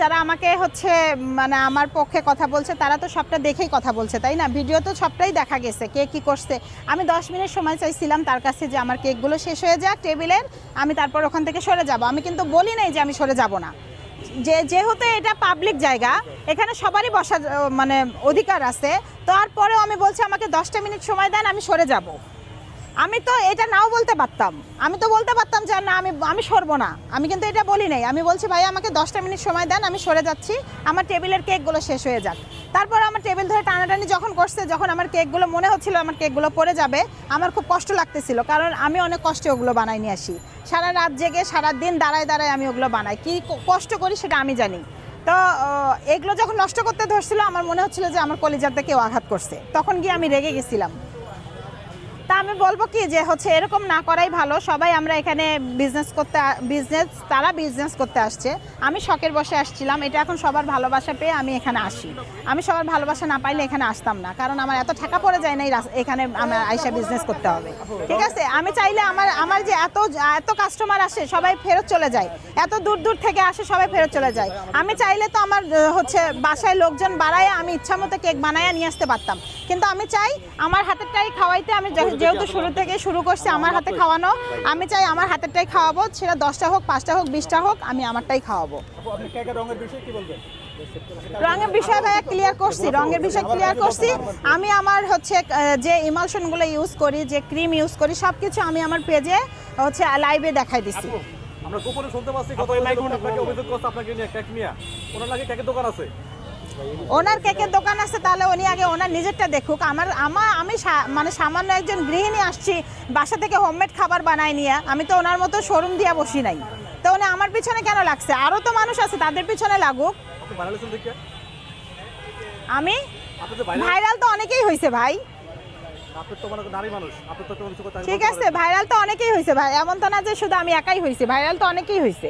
যারা আমাকে হচ্ছে মানে আমার পক্ষে কথা বলছে, তারা তো সবটা দেখেই কথা বলছে, তাই না? ভিডিও তো সবটাই দেখা গেছে, কে কি করছে। আমি দশ মিনিট সময় চাইছিলাম তার কাছে যে আমার কেকগুলো শেষ হয়ে যাক, টেবিলের, আমি তারপর ওখান থেকে সরে যাব। আমি কিন্তু বলি নাই যে আমি সরে যাব না। যে, যেহেতু এটা পাবলিক জায়গা, এখানে সবারই বসার মানে অধিকার আছে, তারপরেও আমি বলছি আমাকে দশটা মিনিট সময় দেন, আমি সরে যাব। আমি তো এটা নাও বলতে পারতাম। আমি তো বলতে পারতাম যে, না, আমি আমি সরবো না। আমি কিন্তু এটা বলি নাই। আমি বলছি, ভাই, আমাকে দশটা মিনিট সময় দেন, আমি সরে যাচ্ছি। আমার টেবিলের কেকগুলো শেষ হয়ে যাক। তারপর আমার টেবিল ধরে টানাটানি যখন করছে, যখন আমার কেকগুলো মনে হচ্ছিল আমার কেকগুলো পড়ে যাবে, আমার খুব কষ্ট লাগতেছিল। কারণ আমি অনেক কষ্টে ওগুলো বানাই নিয়ে আসি। সারা রাত জেগে, সারা দিন দাঁড়ায় দাঁড়ায় আমি ওগুলো বানাই। কি কষ্ট করি সেটা আমি জানি। তো এগুলো যখন নষ্ট করতে ধরছিল, আমার মনে হচ্ছিল যে, আমার কলিজাতে কেউ আঘাত করছে। তখন গিয়ে আমি রেগে গেছিলাম। তা আমি বলব কি যে হচ্ছে এরকম না করাই ভালো। সবাই আমরা এখানে বিজনেস করতে বিজনেস তারা বিজনেস করতে আসছে। আমি শখের বসে আসছিলাম, এটা এখন সবার ভালোবাসা পেয়ে আমি এখানে আসি। আমি সবার ভালোবাসা না পাইলে এখানে আসতাম না, কারণ আমার এত টাকা পড়ে যায় না এখানে আমার আইসা বিজনেস করতে হবে। ঠিক আছে? আমি চাইলে আমার আমার যে এত এত কাস্টমার আসে, সবাই ফেরত চলে যায়। এত দূর দূর থেকে আসে, সবাই ফেরত চলে যায়। আমি চাইলে তো আমার হচ্ছে বাসায় লোকজন বাড়ায় আমি ইচ্ছা মতো কেক বানায় নিয়ে আসতে পারতাম। কিন্তু আমি চাই আমার হাতেরটাই খাওয়াইতে আমি যেহেতু শুরু থেকে শুরু করছি আমার হাতে খাওয়ানো আমি চাই আমার হাতেরটাই খাওয়াবো সেটা দশটা হোক পাঁচটা হোক বিশটা হোক আমি আমারটাই খাওয়াবো। রঙের বিষয়ে কি বলবেন? রঙের বিষয় ভাইয়া ক্লিয়ার করছি রঙের বিষয় ক্লিয়ার করছি। আমি আমার হচ্ছে যে ইমালশনগুলো ইউজ করি যে ক্রিম ইউজ করি সব কিছু আমি আমার পেজে হচ্ছে লাইভে দেখাই দিছি। আমরা গোপনে শুনতে পাচ্ছি কত আপনাকে অভিযোগ করছে আপনাকে নিয়ে কেক নিয়ে। ওনার নাকি কেকের দোকান আছে? ওনার কেকের দোকান আছে তাহলে উনি আগে ওনার নিজেরটা দেখুক। আমার আমার আমি মানে সামান্য একজন গৃহিণী আসছি বাসা থেকে হোমমেড খাবার বানাই নিয়ে আমি তো ওনার মতো শোরুম দিয়ে বসি নাই। তো উনি আমার পিছনে কেন লাগছে? আরও তো মানুষ আছে তাদের পিছনে লাগুক। আমি? ভাইরাল তো অনেকেই হয়েছে ভাই। ঠিক আছে ভাইরাল তো অনেকেই হয়েছে ভাই এমন তো না যে শুধু আমি একাই হয়েছি ভাইরাল তো অনেকেই হয়েছে